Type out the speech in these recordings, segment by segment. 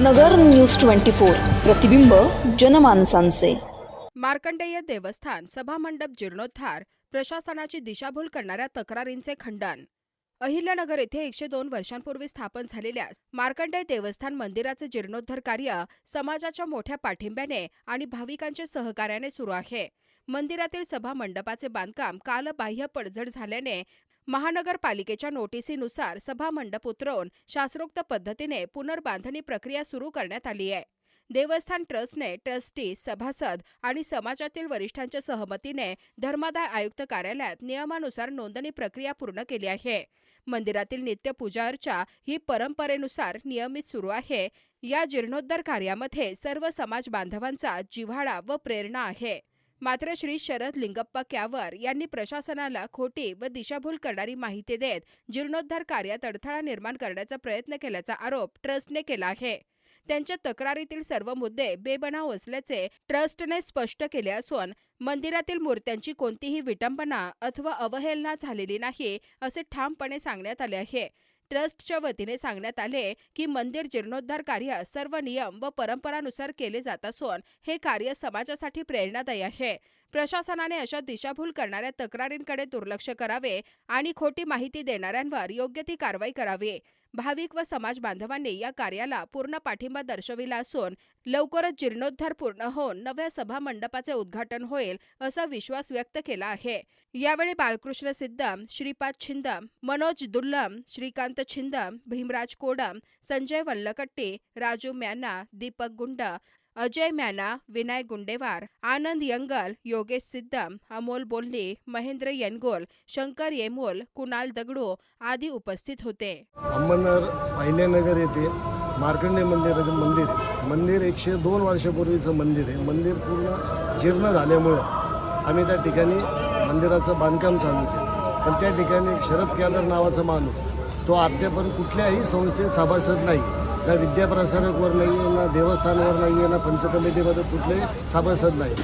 नगर news twenty four प्रतिबिंब जनमानसांचे. मार्कंडेय देवस्थान सभामंडप जीर्णोद्धार प्रशासनाची दिशाभूल करणाऱ्या तक्रारींचे खंडन. अहिल्यानगर येथे एकशे दोन वर्षांपूर्वी स्थापन झालेल्या मार्कंडेय देवस्थान मंदिराचे जीर्णोद्धार कार्य समाजाच्या मोठ्या पाठिंब्याने आणि भाविकांच्या सहकार्याने सुरू आहे. मंदिरातील सभा मंडपाचे बांधकाम कालबाह्य पडझड झाल्याने महानगरपालिकेच्या नोटिसीनुसार सभामंडप उतरवून शास्त्रोक्त पद्धतीने पुनर्बांधणी प्रक्रिया सुरू करण्यात आली आहे. देवस्थान ट्रस्टने ट्रस्टी सभासद आणि समाजातील वरिष्ठांच्या सहमतीने धर्मादाय आयुक्त कार्यालयात नियमानुसार नोंदणी प्रक्रिया पूर्ण केली आहे. मंदिरातील नित्य पूजा अर्चा ही परंपरेनुसार नियमित सुरू आहे. या जीर्णोद्धार कार्यामध्ये सर्व समाज बांधवांचा जिव्हाळा व प्रेरणा आहे. मात्र श्री शरद लिंगप्पा क्यावर यांनी प्रशासनाला खोटी व दिशाभूल करणारी माहिती देत जीर्णोद्धार कार्यात अडथळा निर्माण करण्याचा प्रयत्न केल्याचा आरोप ट्रस्टने केला आहे. त्यांच्या तक्रारीतील सर्व मुद्दे बेबनाव असल्याचे ट्रस्टने स्पष्ट केले असून मंदिरातील मूर्त्यांची कोणतीही विटंबना अथवा अवहेलना झालेली नाही असे ठामपणे सांगण्यात आले आहे. ट्रस्टच्या वतीने सांगण्यात आले की मंदिर जीर्णोद्धार कार्य सर्व नियम व परंपरानुसार केले जात असून हे कार्य समाजासाठी प्रेरणादायी आहे. प्रशासनाने अशा दिशाभूल करणाऱ्या तक्रारींकडे दुर्लक्ष करावे आणि खोटी माहिती देणाऱ्यांवर योग्य ती कारवाई करावी. भाविक व समाज बांधवांनी या कार्याला पूर्ण पाठिंबा दर्शविला असून लवकरच जीर्णोद्धार पूर्ण होऊन नव्या सभा मंडपाचे उद्घाटन होईल असा विश्वास व्यक्त केला आहे. यावेळी बाळकृष्ण सिद्धम श्रीपाद छिंदम मनोज दुल्लम श्रीकांत छिंदम भीमराज कोडम संजय वल्लकट्टी राजू म्याना दीपक गुंड अजय मॅना विनय गुंडेवार आनंद यंगल योगेश सिद्धम अमोल बोल्ली महेंद्र येनगोल शंकर येमोल कुणाल दगडू आदी उपस्थित होते. अंबरनगर अहिल्यानगर येथे मार्कंडे मंदिराचं मंदिर मंदिर एकशे दोन वर्षापूर्वीचं मंदिर आहे. मंदिर पूर्ण जीर्ण झाल्यामुळे आम्ही त्या ठिकाणी मंदिराचं बांधकाम चालू केलं. पण त्या ठिकाणी शरद केदार नावाचा माणूस तो अद्यापर्यंत कुठल्याही संस्थेत सभासद नाही. ना विद्याप्रसारकवर नाही आहे ना देवस्थानावर नाही आहे ना पंचकमिटीमध्ये कुठले सभासद नाही.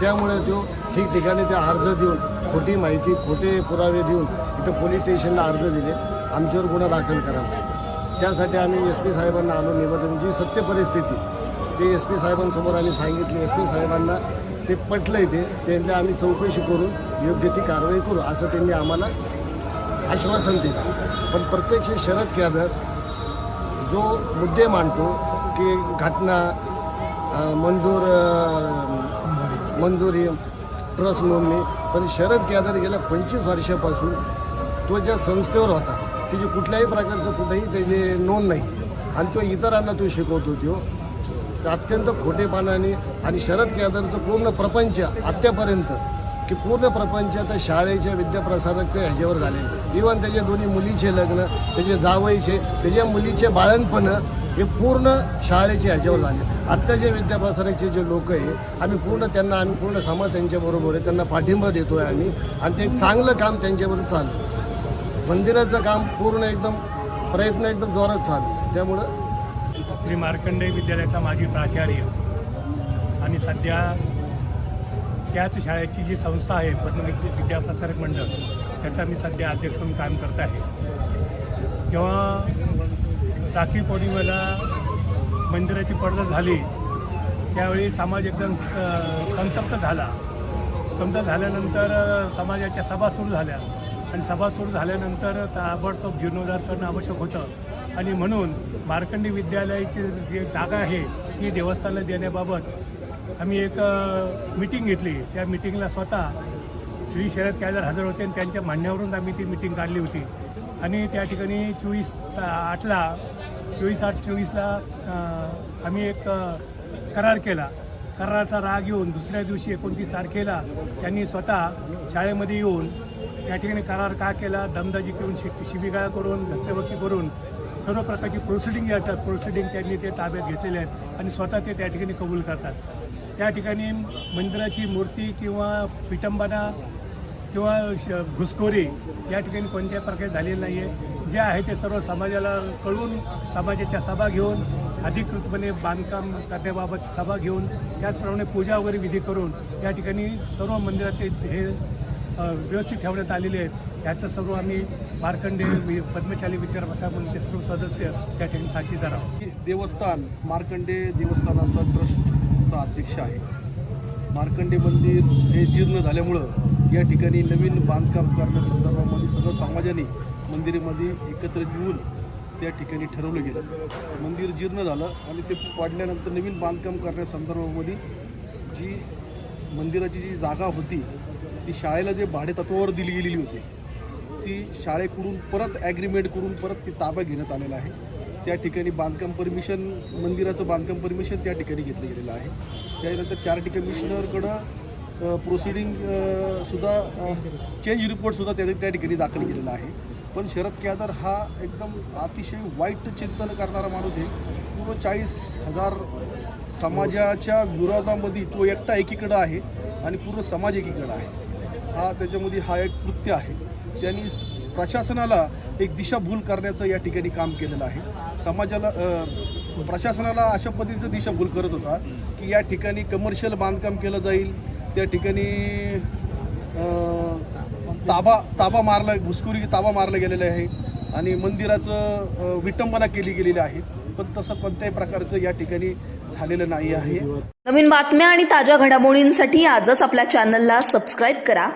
त्यामुळे तो ठिकठिकाणी ते अर्ज देऊन खोटी माहिती खोटे पुरावे देऊन इथं पोलीस स्टेशनला अर्ज दिले. आमच्यावर गुन्हा दाखल करावा त्यासाठी आम्ही एस पी साहेबांना आलो. निवेदन जी सत्य परिस्थिती ते एस पी साहेबांसमोर आम्ही सांगितले. एस पी साहेबांना ते पटलं ते. त्यांनी आम्ही चौकशी करून योग्य ती कारवाई करू असं त्यांनी आम्हाला आश्वासन दिलं. पण प्रत्यक्ष शरद कॅदर जो मुद्दे मांडतो की घटना मंजूर अं, मंजुरी ट्रस्ट नोंदणी पण शरद कॅदर गेल्या पंचवीस वर्षापासून तो ज्या संस्थेवर होता त्याची कुठल्याही प्रकारचं कुठेही त्याची नोंद नाही. आणि तो इतरांना तो शिकवतो तो अत्यंत खोटेपणाने आणि शरद कॅदरचं पूर्ण प्रपंच आत्तापर्यंत की पूर्ण प्रपंच आता शाळेच्या विद्याप्रसारकच्या ह्याच्यावर झाले. इवन त्याच्या दोन्ही मुलीचे लग्न त्याचे जावईचे त्याच्या मुलीचे बाळणपणं हे पूर्ण शाळेचे ह्याच्यावर झाले. आत्ताचे विद्याप्रसारकचे जे लोक आहे आम्ही पूर्ण त्यांना आम्ही पूर्ण समाज त्यांच्याबरोबर आहे त्यांना पाठिंबा देतो आहे आम्ही. आणि ते एक चांगलं काम त्यांच्यावर चालू. मंदिराचं काम पूर्ण एकदम प्रयत्न एकदम जोरात चालू. त्यामुळं श्री मार्कंडेय विद्यालयाचा माजी प्राचार्य. आणि सध्या त्याच शाळेची जी संस्था आहे पद्म विद्याप्रसारक मंडळ त्याचा मी सध्या अध्यक्ष म्हणून काम करत आहे. जेव्हा राखी पौर्णिमेला मंदिराची पडदा झाली त्यावेळी समाज एकदम संतप्त झाला. समजा झाल्यानंतर समाजाच्या सभा सुरू झाल्या. आणि सभा सुरू झाल्यानंतर ताबडतोब जीर्णोद्धार करणं आवश्यक होतं. आणि म्हणून मार्कंडी विद्यालयाची जी जागा आहे ती देवस्थानाला देण्याबाबत आम्ही एक मिटिंग घेतली. त्या मिटिंगला स्वतः श्री शरद कॅदर हजर होते आणि त्यांच्या म्हणण्यावरून आम्ही ती मिटिंग काढली होती. आणि त्या ठिकाणी चोवीस ता- आठला चोवीस आठ चोवीसला आम्ही एक करार केला. कराराचा राग येऊन दुसऱ्या दिवशी एकोणतीस तारखेला त्यांनी स्वतः शाळेमध्ये येऊन या ठिकाणी करार का केला? दमदाजी करून शि शिबिगाळ करून धक्केबक्की करून सर्व प्रकारची प्रोसिडिंग याच्या प्रोसिडिंग त्यांनी ते ताब्यात घेतलेले आहेत आणि स्वतः ते त्या ठिकाणी कबूल करतात. त्या ठिकाणी मंदिराची मूर्ती किंवा विटंबना किंवा श घुसखोरी या ठिकाणी कोणत्या प्रकारे झालेली नाही आहे जे आहे ते सर्व समाजाला कळून समाजाच्या सभा घेऊन अधिकृतपणे बांधकाम करण्याबाबत सभा घेऊन त्याचप्रमाणे पूजा वगैरे विधी करून या ठिकाणी सर्व मंदिरात हे व्यवस्थित ठेवण्यात आलेले आहेत. याचं सर्व आम्ही मार्कंडे वि- पद्मशाली म्हणून ते सर्व सदस्य त्या ठिकाणी साक्षीदार आहोत. देवस्थान मार्कंडे देवस्थानाचा संस्थेचा अध्यक्ष आहे. मार्कंडे मंदिर हे जीर्ण झाल्यामुळं या ठिकाणी नवीन बांधकाम करण्यासंदर्भामध्ये सगळं समाजाने मंदिरामध्ये एकत्र येऊन त्या ठिकाणी ठरवलं गेलं. मंदिर जीर्ण झालं आणि ते पाडल्यानंतर नवीन बांधकाम करण्यासंदर्भामध्ये जी मंदिराची जी जागा होती ती शाळेला जे भाडेतत्वावर दिली गेलेली होती ती शाळेकडून परत ॲग्रीमेंट करून परत ती ताबा घेण्यात आलेला आहे. त्या ठिकाणी बांधकाम परमिशन मंदिराचं बांधकाम परमिशन त्या ठिकाणी घेतलं गेलेलं आहे. त्यानंतर चार्टी कमिशनरकडं प्रोसिडिंग सुद्धा चेंज रिपोर्टसुद्धा त्या त्या ठिकाणी दाखल केलेला आहे. पण शरद केदार हा एकदम अतिशय वाईट चिंतन करणारा माणूस आहे. पूर्ण चाळीस हजार समाजाच्या विरोधामध्ये तो एकटा एकीकडं आहे आणि पूर्ण समाज एकीकडं आहे. हा त्याच्यामध्ये हा एक कृत्य आहे. त्यांनी प्रशासनाला एक दिशाभूल करण्याचं या ठिकाणी काम केलेलं आहे. समाजाला प्रशासनाला अशा पद्धतीचं दिशाभूल करत होता की या ठिकाणी कमर्शियल बांधकाम केलं जाईल त्या ठिकाणी ताबा ताबा मारला घुसखोरी ताबा मारला गेलेला आहे आणि मंदिराचं विटंबना केली गेलेली आहे. पण तसं कोणत्याही प्रकारचं या ठिकाणी झालेलं नाही आहे. नवीन बातम्या आणि ताज्या घडामोडींसाठी आजच आपल्या चॅनलला सबस्क्राईब करा.